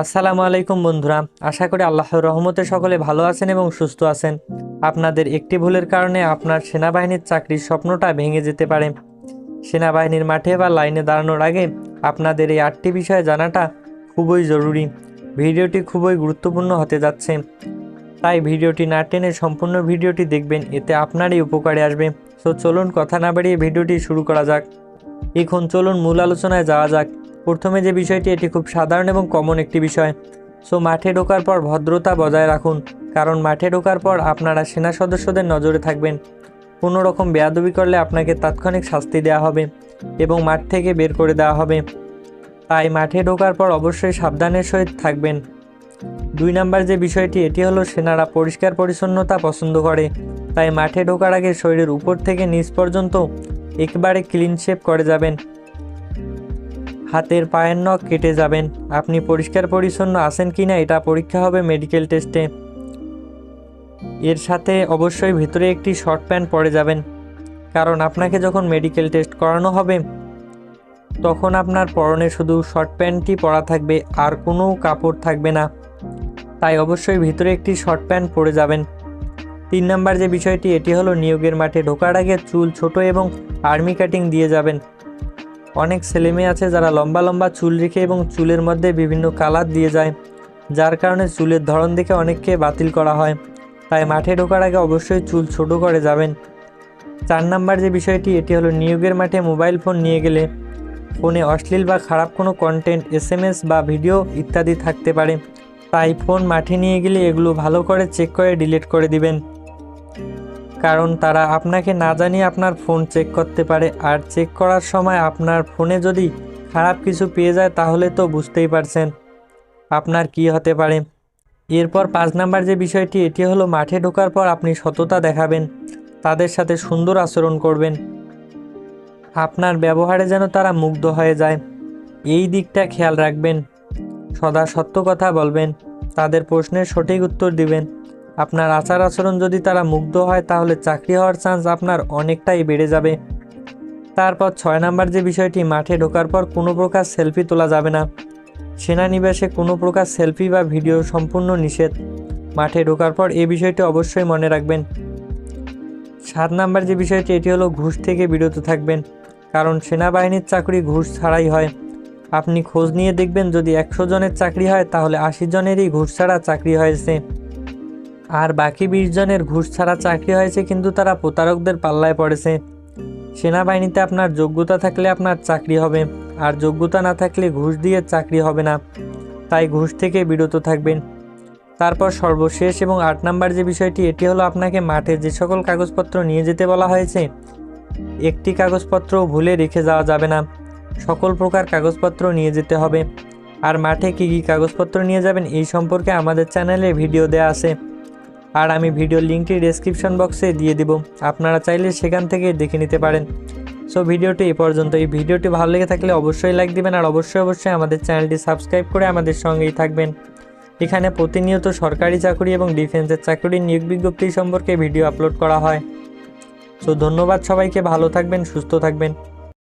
আসসালামু আলাইকুম বন্ধুরা, আশা করি আল্লাহর রহমতে সকলে ভালো আছেন এবং সুস্থ আছেন। আপনাদের একটি ভুলের কারণে আপনার সেনাবাহিনীর চাকরির স্বপ্নটা ভেঙে যেতে পারে। সেনাবাহিনীর মাঠে বা লাইনে দাঁড়ানোর আগে আপনাদের এই আটটি বিষয়ে জানাটা খুবই জরুরি। ভিডিওটি খুবই গুরুত্বপূর্ণ হতে যাচ্ছে। তাই ভিডিওটি না টেনে সম্পূর্ণ ভিডিওটি দেখবেন, এতে আপনারই উপকারে আসবে। সো চলুন কথা না বাড়িয়ে ভিডিওটি শুরু করা যাক। এখন চলুন মূল আলোচনায় যাওয়া যাক। প্রথমে যে বিষয়টি, এটি খুব সাধারণ এবং কমন একটি বিষয়। সো মাঠে ঢোকার পর ভদ্রতা বজায় রাখুন, কারণ মাঠে ঢোকার পর আপনারা সেনা সদস্যদের নজরে থাকবেন। কোনো রকম বেয়াদবি করলে আপনাকে তাৎক্ষণিক শাস্তি দেওয়া হবে এবং মাঠ থেকে বের করে দেওয়া হবে। তাই মাঠে ঢোকার পর অবশ্যই সাবধানের সহিত থাকবেন। দুই নাম্বার যে বিষয়টি, এটি হলো সেনারা পরিষ্কার পরিচ্ছন্নতা পছন্দ করে। তাই মাঠে ঢোকার আগে শরীরের উপর থেকে নিচ পর্যন্ত একবারে ক্লিন শেপ করে যাবেন। হাতের পায়ের নখ কেটে যাবেন। আপনি পরিষ্কার পরিচ্ছন্ন আছেন কি না এটা পরীক্ষা হবে মেডিকেল টেস্টে। এর সাথে অবশ্যই ভিতরে একটি শর্ট প্যান্ট পরে যাবেন। কারণ আপনাকে যখন মেডিকেল টেস্ট করানো হবে, তখন আপনার পরনে শুধু শর্ট প্যান্টই পরা থাকবে, আর কোনো কাপড় থাকবে না। তাই অবশ্যই ভিতরে একটি শর্ট প্যান্ট পরে যাবেন। তিন নাম্বার যে বিষয়টি, এটি হলো নিয়োগের মাঠে ঢোকার আগে চুল ছোট এবং আর্মি কাটিং দিয়ে যাবেন। অনেক ছেলেমেয়ে আছে যারা লম্বা লম্বা চুল রেখে এবং চুলের মধ্যে বিভিন্ন কালার দিয়ে যায়, যার কারণে চুলের ধরন দেখে অনেককে বাতিল করা হয়। তাই মাঠে ঢোকার আগে অবশ্যই চুল ছোট করে যাবেন। চার নাম্বার যে বিষয়টি, এটি হলো নিয়োগের মাঠে মোবাইল ফোন নিয়ে গেলে ফোনে অশ্লীল বা খারাপ কোনো কন্টেন্ট এসএমএস বা ভিডিও ইত্যাদি থাকতে পারে। তাই ফোন মাঠে নিয়ে গেলে এগুলো ভালো করে চেক করে ডিলিট করে দিবেন। কারণ তারা আপনাকে না জানিয়ে আপনার ফোন চেক করতে পারে। আর চেক করার সময় আপনার ফোনে যদি খারাপ কিছু পেয়ে যায়, তাহলে তো বুঝতেই পারছেন আপনার কি হতে পারে। এরপর পাঁচ নাম্বার যে বিষয়টি, এটি হলো মাঠে ঢোকার পর আপনি সততা দেখাবেন, তাদের সাথে সুন্দর আচরণ করবেন। আপনার ব্যবহারে যেন তারা মুগ্ধ হয়ে যায়। এই দিকটা খেয়াল রাখবেন, সদা সত্য কথা বলবেন, তাদের প্রশ্নের সঠিক উত্তর দিবেন। আপনার আচার আচরণ যদি তারা মুগ্ধ হয়, তাহলে চাকরি হওয়ার চান্স আপনার অনেকটাই বেড়ে যাবে। তারপর ছয় নাম্বার যে বিষয়টি, মাঠে ঢোকার পর কোনো প্রকার সেলফি তোলা যাবে না। সেনানিবাসে কোনো প্রকার সেলফি বা ভিডিও সম্পূর্ণ নিষেধ। মাঠে ঢোকার পর এই বিষয়টি অবশ্যই মনে রাখবেন। সাত নাম্বার যে বিষয়টি, এটি হলো ঘুষ থেকে বিরত থাকবেন। কারণ সেনাবাহিনীর চাকরি ঘুষ ছাড়াই হয়। আপনি খোঁজ নিয়ে দেখবেন, যদি একশো জনের চাকরি হয়, তাহলে আশি জনেরই ঘুষ ছাড়া চাকরি হয়েছে। আর বাকি বিশ জনের ঘুষ ছাড়া চাকরি হয়েছে কিন্তু তারা প্রতারকদের পাল্লায় পড়েছে। সেনাবাহিনীতে আপনার যোগ্যতা থাকলে আপনার চাকরি হবে, আর যোগ্যতা না থাকলে ঘুষ দিয়ে চাকরি হবে না। তাই ঘুষ থেকে বিরত থাকবেন। তারপর সর্বশেষ এবং আট নাম্বার যে বিষয়টি, এটি হলো আপনাকে মাঠে যে সকল কাগজপত্র নিয়ে যেতে বলা হয়েছে, একটি কাগজপত্র ভুলে রেখে যাওয়া যাবে না। সকল প্রকার কাগজপত্র নিয়ে যেতে হবে। আর মাঠে কী কী কাগজপত্র নিয়ে যাবেন, এই সম্পর্কে আমাদের চ্যানেলে ভিডিও দেওয়া আছে। আর আমি ভিডিও লিঙ্কটি ডেসক্রিপশন বক্সে দিয়ে দিব। আপনারা চাইলে সেখান থেকে দেখে নিতে পারেন। সো ভিডিওটি এই পর্যন্ত এই ভিডিওটি ভালো লেগে থাকলে অবশ্যই লাইক দিবেন আর অবশ্যই অবশ্যই আমাদের চ্যানেলটি সাবস্ক্রাইব করে আমাদের সঙ্গেই থাকবেন। এখানে প্রতিনিয়ত সরকারি চাকরি এবং ডিফেন্সের চাকরির নিয়োগ বিজ্ঞপ্তি সম্পর্কে ভিডিও আপলোড করা হয়। সো ধন্যবাদ সবাইকে। ভালো থাকবেন, সুস্থ থাকবেন।